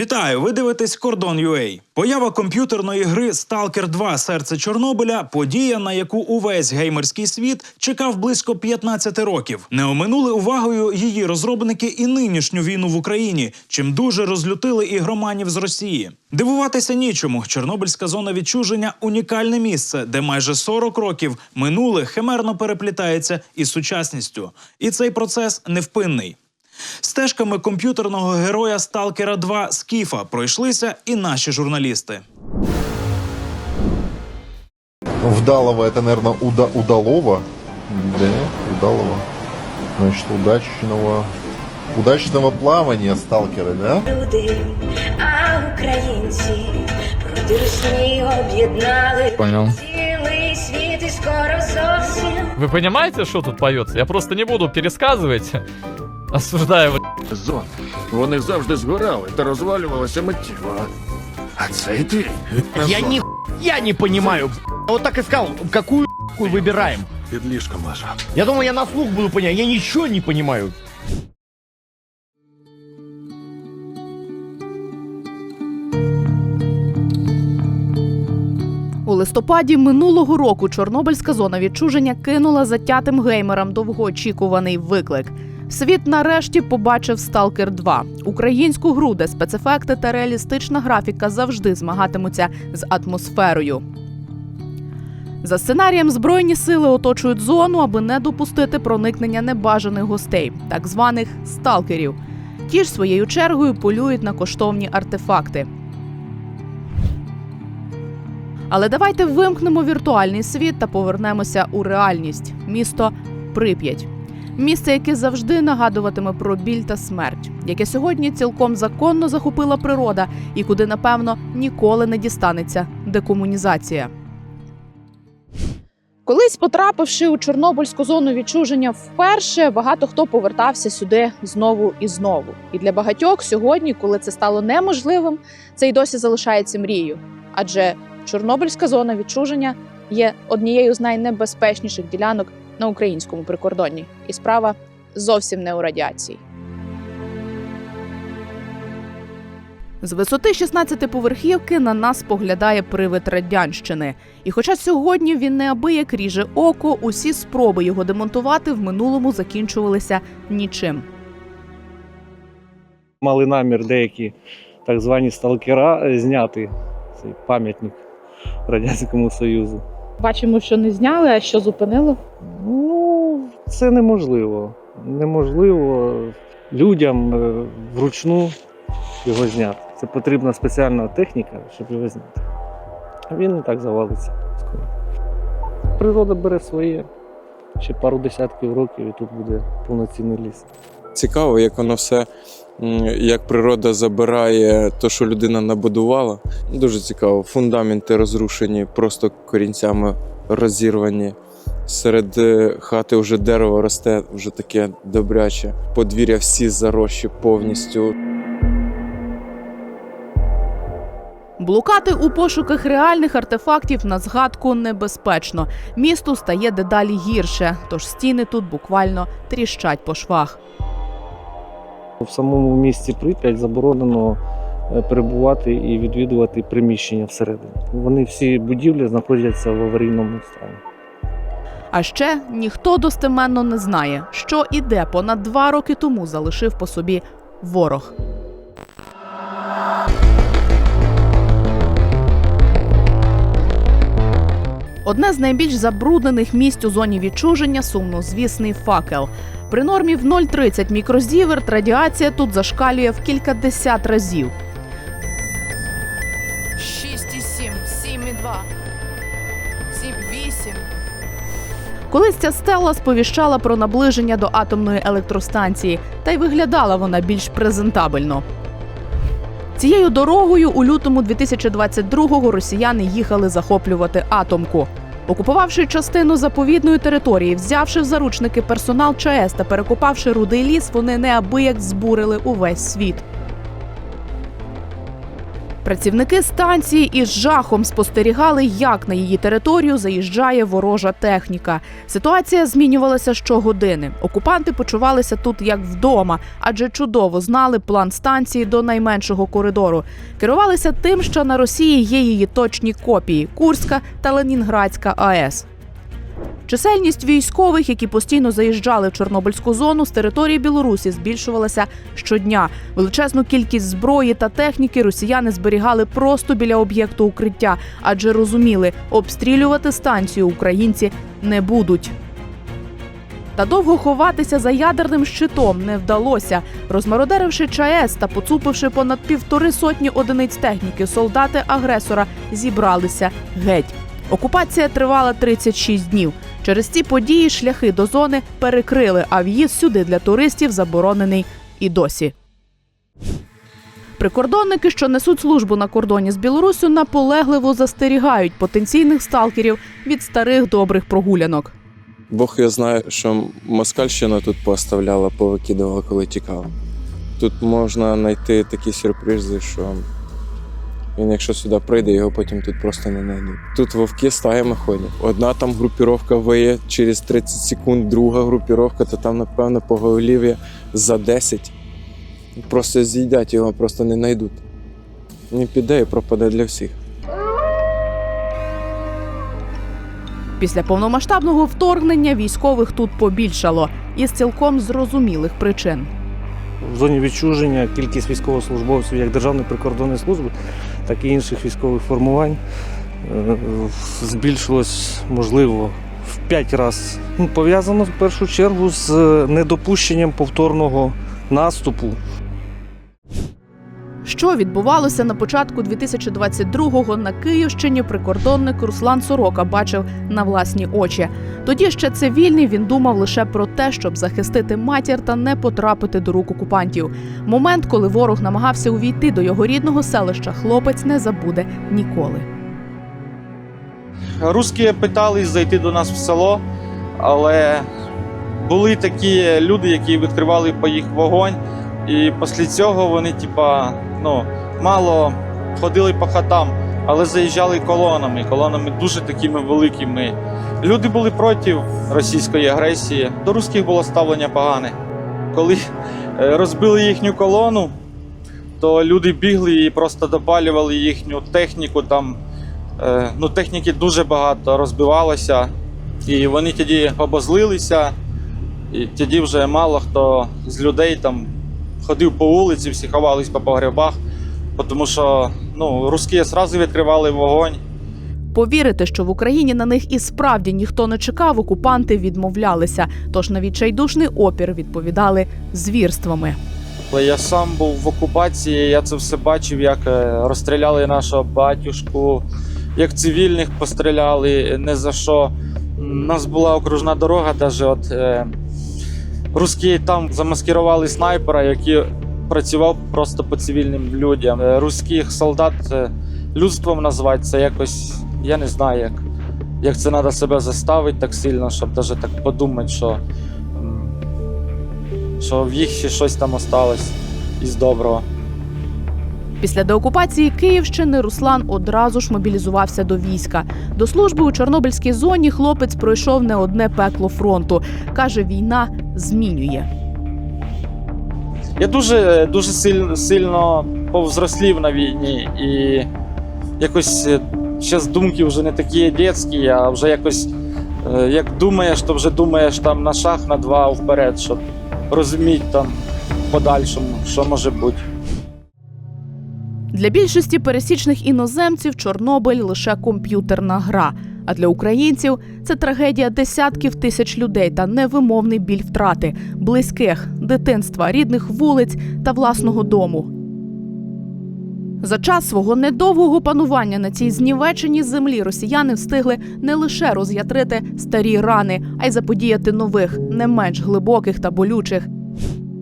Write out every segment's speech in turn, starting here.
Вітаю! Ви дивитесь Кордон UA. Поява комп'ютерної гри Stalker 2 Серце Чорнобиля подія, на яку увесь геймерський світ чекав близько 15 років. Не оминули увагою її розробники і нинішню війну в Україні, чим дуже розлютили ігроманів з Росії. Дивуватися нічому. Чорнобильська зона відчуження унікальне місце, де майже 40 років минуле химерно переплітається із сучасністю. І цей процес невпинний. Стежками комп'ютерного героя Сталкера 2 Скіфа пройшлися і наші журналісти. Вдалова это, наверное, уда удалова. Да, удалова. Значит, удачного... Удачного плавания, сталкеры, да? люди, а українці продержні об'єднали Понял. цілий світ і скоро зовсім Вы понимаете, что тут поется? Я просто не буду пересказывать, осуждая его. зон. Вони завжди згорали та розвалювалися миттєво. А цей ти? Я ни я не понимаю. Вот так и сказал, какую хуй выбираем. Під ліжком лежав. Я думал, я на слух буду понимать. Я ничего не понимаю. У листопаді минулого року Чорнобильська зона відчуження кинула затятим геймерам довгоочікуваний виклик. Світ нарешті побачив Сталкер 2 українську гру, де спецефекти та реалістична графіка завжди змагатимуться з атмосферою. За сценарієм збройні сили оточують зону, аби не допустити проникнення небажаних гостей, так званих сталкерів. Ті ж своєю чергою полюють на коштовні артефакти. Але давайте вимкнемо віртуальний світ та повернемося у реальність місто Прип'ять. Місце, яке завжди нагадуватиме про біль та смерть, яке сьогодні цілком законно захопила природа і куди, напевно, ніколи не дістанеться декомунізація. Колись потрапивши у Чорнобильську зону відчуження вперше, багато хто повертався сюди знову і знову. І для багатьох сьогодні, коли це стало неможливим, це й досі залишається мрією. Адже Чорнобильська зона відчуження є однією з найнебезпечніших ділянок на українському прикордонні, і справа зовсім не у радіації. З висоти 16 поверхівки на нас поглядає привид радянщини. І хоча сьогодні він неабияк ріже око, усі спроби його демонтувати в минулому закінчувалися нічим. мали намір деякі так звані сталкера зняти цей пам'ятник Радянському Союзу. Бачимо, що не зняли, а що зупинило. Ну, це неможливо. Неможливо людям е, вручну його зняти. Це потрібна спеціальна техніка, щоб його зняти. А він і так завалиться. Природа бере своє. Ще пару десятків років і тут буде повноцінний ліс. Цікаво, як воно все, як природа забирає те, що людина набудувала. Дуже цікаво. Фундаменти розрушені, просто корінцями розірвані. Серед е, хати вже дерево росте, вже таке добряче. Подвір'я всі зарощі повністю. Блукати у пошуках реальних артефактів на згадку небезпечно. Місту стає дедалі гірше, тож стіни тут буквально тріщать по швах. В самому місті Прип'ять заборонено е, перебувати і відвідувати приміщення всередині. Вони всі будівлі знаходяться в аварійному стані. А ще ніхто достеменно не знає, що і де понад два роки тому залишив по собі ворог. Одне з найбільш забруднених місць у зоні відчуження сумнозвісний факел. При нормі в 0,30 мікрозіверт радіація тут зашкалює в кількадесят разів. 6,7, 7,2, 7,8. Колись ця стела сповіщала про наближення до атомної електростанції, та й виглядала вона більш презентабельно. Цією дорогою у лютому 2022-го росіяни їхали захоплювати атомку. Окупувавши частину заповідної території, взявши в заручники персонал ЧАЕС та перекопавши рудий ліс, вони неабияк збурили увесь світ. Працівники станції із жахом спостерігали, як на її територію заїжджає ворожа техніка. Ситуація змінювалася щогодини. Окупанти почувалися тут як вдома, адже чудово знали план станції до найменшого коридору. Керувалися тим, що на Росії є її точні копії Курська та Ленінградська АЕС. Чисельність військових, які постійно заїжджали в Чорнобильську зону з території Білорусі, збільшувалася щодня. Величезну кількість зброї та техніки росіяни зберігали просто біля об'єкту укриття, адже розуміли, обстрілювати станцію українці не будуть. Та довго ховатися за ядерним щитом не вдалося. Розмародеривши ЧАЕС та поцупивши понад півтори сотні одиниць техніки, солдати агресора зібралися геть. Окупація тривала 36 днів. Через ці події шляхи до зони перекрили, а в'їзд сюди для туристів заборонений і досі. Прикордонники, що несуть службу на кордоні з Білоруссю, наполегливо застерігають потенційних сталкерів від старих добрих прогулянок. Бог я знає, що москальщина тут поставляла, повикидувала, коли тікала. Тут можна знайти такі сюрпризи, що він, якщо сюди прийде, його потім тут просто не знайдуть. Тут вовки стаями ходять. Одна там групіровка виє через 30 секунд, друга групіровка, то там, напевно, поголів'я за 10. Просто з'їдять його, просто не знайдуть. Він піде і пропаде для всіх. Після повномасштабного вторгнення військових тут побільшало із цілком зрозумілих причин. В зоні відчуження кількість військовослужбовців як Державної прикордонної служби, так і інших військових формувань е, збільшилось, можливо, в 5 разів. Ну, Пов'язано в першу чергу з недопущенням повторного наступу Що відбувалося на початку 2022-го на Київщині, прикордонник Руслан Сорока бачив на власні очі. Тоді ще цивільний він думав лише про те, щоб захистити матір та не потрапити до рук окупантів. Момент, коли ворог намагався увійти до його рідного селища, хлопець не забуде ніколи. Руські питались зайти до нас в село, але були такі люди, які відкривали по їх вогонь, і після цього вони, типа, ну, мало ходили по хатам, але заїжджали колонами, колонами дуже такими великими. Люди були проти російської агресії. До русських було ставлення погане. Коли е, розбили їхню колону, то люди бігли і просто допалювали їхню техніку там. Е, ну, техніки дуже багато розбивалося, і вони тоді обозлилися, і тоді вже мало хто з людей там ходив по вулиці, всі ховались по погребах, тому що ну, русські одразу відкривали вогонь. Повірити, що в Україні на них і справді ніхто не чекав, окупанти відмовлялися. Тож на відчайдушний опір відповідали звірствами. Але я сам був в окупації, я це все бачив, як е, розстріляли нашого батюшку, як цивільних постріляли не за що. У нас була окружна дорога, навіть от е, русські там замаскирували снайпера, який працював просто по цивільним людям. Е, Руських солдат е, людством назвати це якось, я не знаю, як, як це треба себе заставити так сильно, щоб навіть так подумати, що, що в їх ще щось там осталось із доброго. Після деокупації Київщини Руслан одразу ж мобілізувався до війська. До служби у Чорнобильській зоні хлопець пройшов не одне пекло фронту. каже, війна змінює. Я дуже, дуже сильно, сильно повзрослів на війні і якось зараз думки вже не такі дитячі, а вже якось е, як думаєш, то вже думаєш там на шаг, на два вперед, щоб розуміти там в подальшому, що може бути. Для більшості пересічних іноземців Чорнобиль лише комп'ютерна гра. А для українців це трагедія десятків тисяч людей та невимовний біль втрати близьких, дитинства, рідних вулиць та власного дому. За час свого недовгого панування на цій знівеченій землі росіяни встигли не лише роз'ятрити старі рани, а й заподіяти нових, не менш глибоких та болючих.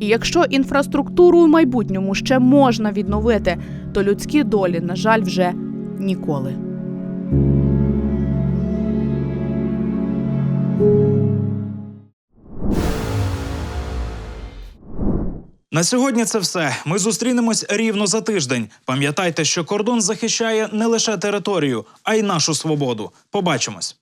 І якщо інфраструктуру у майбутньому ще можна відновити, то людські долі, на жаль, вже ніколи. На сьогодні це все. Ми зустрінемось рівно за тиждень. Пам'ятайте, що кордон захищає не лише територію, а й нашу свободу. Побачимось.